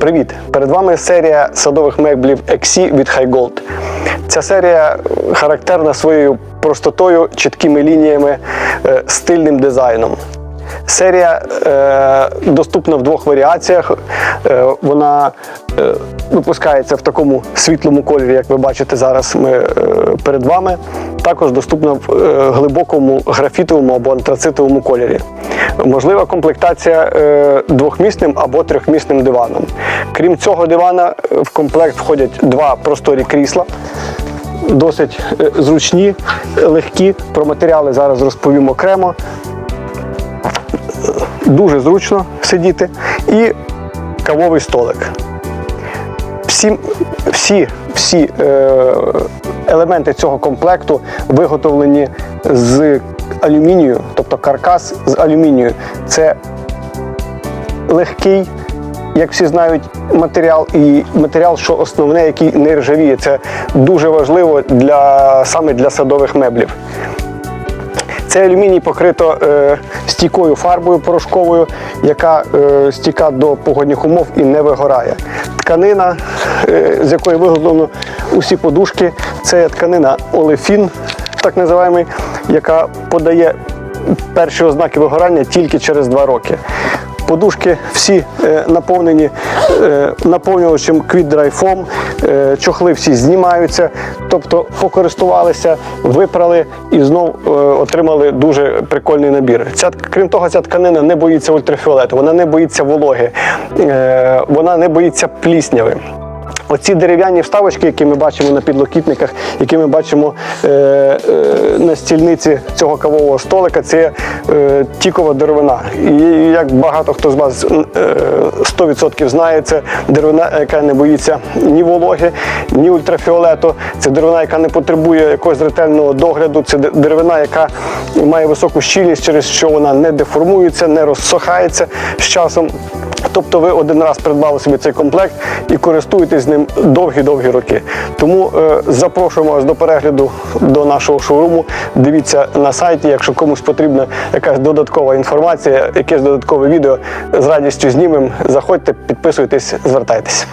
Привіт! Перед вами серія садових меблів XC від High Gold. Ця серія характерна своєю простотою, чіткими лініями, е, стильним дизайном. Серія е, доступна в двох варіаціях. Е, вона е, випускається в такому світлому кольорі, як ви бачите зараз ми, е, перед вами. Також доступна в е, глибокому графітовому або антрацитовому кольорі. Можлива комплектація е, двохмісним або трьохмісним диваном. Крім цього дивана, е, в комплект входять два просторі крісла досить е, зручні, легкі. Про матеріали зараз розповім окремо. Дуже зручно сидіти. І кавовий столик. Всі, всі, всі е, елементи цього комплекту виготовлені з алюмінію, тобто каркас з алюмінію. Це легкий, як всі знають, матеріал і матеріал, що основне, який не ржавіє. Це дуже важливо для саме для садових меблів. Цей алюміній покрито е, стійкою фарбою порошковою, яка е, стійка до погодних умов і не вигорає. Тканина, е, з якої виготовлено усі подушки, це тканина олефін, так називаємо, яка подає перші ознаки вигорання тільки через два роки. Подушки всі е, наповнені е, наповнювачем Foam, е, чохли всі знімаються, тобто покористувалися, випрали і знов отримали дуже прикольний набір. Ця, крім того, ця тканина не боїться ультрафіолету, вона не боїться вологи, вона не боїться плісняви. Оці дерев'яні вставочки, які ми бачимо на підлокітниках, які ми бачимо е, е, на стільниці цього кавового столика, це е, тікова деревина. І як багато хто з вас е, 100% знає, це деревина, яка не боїться ні вологи, ні ультрафіолету. Це деревина, яка не потребує якогось ретельного догляду. Це деревина, яка має високу щільність, через що вона не деформується, не розсохається з часом. Тобто ви один раз придбали собі цей комплект і користуєтесь ним довгі-довгі роки. Тому е, запрошуємо вас до перегляду до нашого шоуруму. Дивіться на сайті, якщо комусь потрібна якась додаткова інформація, якесь додаткове відео з радістю знімемо. Заходьте, підписуйтесь, звертайтесь.